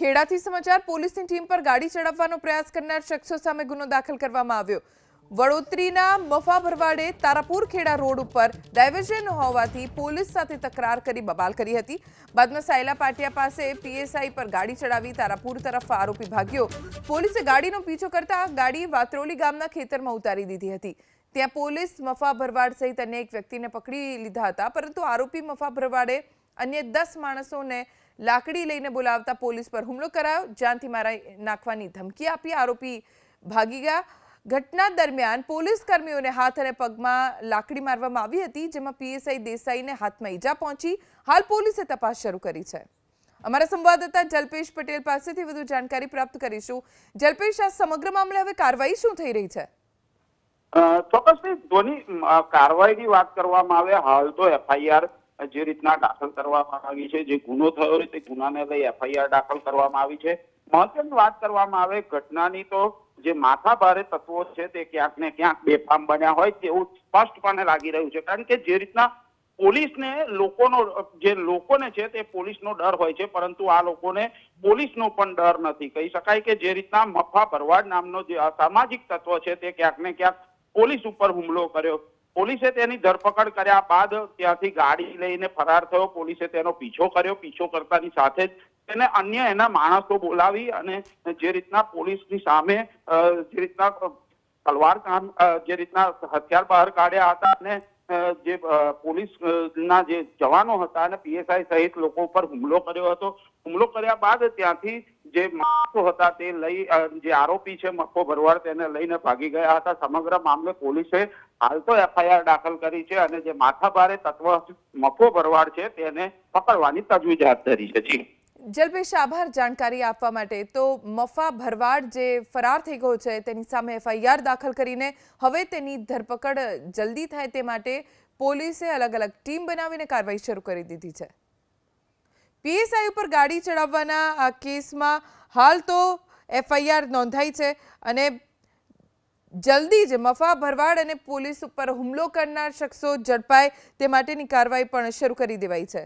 ખેડાથી સમાચાર, પોલીસની ટીમ પર ગાડી ચડાવવાનો પ્રયાસ કરનાર શખ્સો સામે ગુનો દાખલ કરવામાં આવ્યો. વડોદરીના મફા ભરવાડે તારાપુર ખેડા રોડ ઉપર ડાયવર્ઝન હોવાથી પોલીસ સાથે તકરાર કરી બબાલ કરી હતી. બાદમાં સાયલા પાટિયા પાસે પીએસઆઈ પર ગાડી ચડાવી તારાપુર તરફ આરોપી ભાગ્યો. પોલીસે ગાડીનો પીછો કરતા ગાડી વાત્રોલી ગામના ખેતરમાં ઉતારી દીધી હતી. ત્યાં પોલીસ મફા ભરવાડ સહિત અન્ય એક વ્યક્તિને પકડી લીધા હતા, પરંતુ આરોપી મફા ભરવાડે અન્ય દસ માણસોને લાકડી લઈને બોલાવતા પોલીસ પર હુમલો કરાયો. જાનથી મારા નાખવાની ધમકી આપી આરોપી ભાગી ગયા. ઘટના દરમિયાન પોલીસ કર્મીઓને હાથ અને પગમાં લાકડી મારવામાં આવી હતી, જેમાં પીએસઆઈ દેસાઈને હાથમાં ઈજા પહોંચી. હાલ પોલીસે તપાસ શરૂ કરી છે. અમારા સંવાદદાતા જલ્પેશ પટેલ પાસેથી વધુ જાણકારી પ્રાપ્ત કરીશું. જલ્પેશ, આ સમગ્ર મામલે હવે કાર્યવાહી શું થઈ રહી છે? ચોક્કસ ધોની કાર્યવાહીની વાત કરવામાં આવે. હાલ તો એફઆઈઆર જે રીતના દાખલ કરવામાં આવી છે, જે ગુનો થયો તે ગુનાને લઈ એફઆઈઆર દાખલ કરવામાં આવી છે. મહત્વની વાત કરવામાં આવે, ઘટનાની તો જે માથાભારે તત્વો છે, તે ક્યાંક ને ક્યાંક બેફામ બન્યા હોય તેવું સ્પષ્ટપણે લાગી રહ્યું છે. કારણ કે જે રીતના પોલીસને લોકોનો, જે લોકોને છે, તે પોલીસનો ડર હોય છે, પરંતુ આ લોકોને પોલીસનો પણ ડર નથી. કહી શકાય કે જે રીતના મફા ભરવાડ નામનો જે અસામાજિક તત્વ છે, તે ક્યાંક ને ક્યાંક પોલીસ ઉપર હુમલો કર્યો. પોલીસે તેની ધરપકડ કર્યા બાદ ત્યાંથી ગાડી લઈને ફરાર થયો. પોલીસે તેનો પીછો કર્યો. પીછો કરતાની સાથે જ તેને અન્ય એના માણસો બોલાવી અને જે રીતના પોલીસની સામે જે રીતના તલવાર કામ જે રીતના હથિયાર બહાર કાઢ્યા હતા અને જે પોલીસ ના જે જવાનો હતા અને પીએસઆઈ સહિત લોકો ઉપર હુમલો કર્યો હતો. હુમલો કર્યા બાદ ત્યાંથી જે માણસો હતા તે લઈ જે આરોપી છે મક્કો ભરવાડ, તેને લઈને ભાગી ગયા હતા. સમગ્ર મામલે પોલીસે હાલ તો એફઆઈઆર દાખલ કરી છે અને જે માથાભારે તત્વ મક્કો ભરવાડ છે તેને પકડવાની તજવીજ હાથ ધરી છે. જી. જલ્પેશ આભાર જાણકારી આપવા માટે. તો મફા ભરવાડ જે ફરાર થઈ ગયો છે, તેની સામે એફઆઈઆર દાખલ કરીને હવે તેની ધરપકડ જલ્દી થાય તે માટે પોલીસે અલગ અલગ ટીમ બનાવીને કાર્યવાહી શરૂ કરી દીધી છે. પીએસઆઈ ઉપર ગાડી ચડાવવાના, આ કેસમાં હાલ તો એફઆઈઆર નોંધાઈ છે અને જલ્દી જ મફા ભરવાડ અને પોલીસ ઉપર હુમલો કરનાર શખ્સો ઝડપાય તે માટેની કાર્યવાહી પણ શરૂ કરી દેવાઈ છે.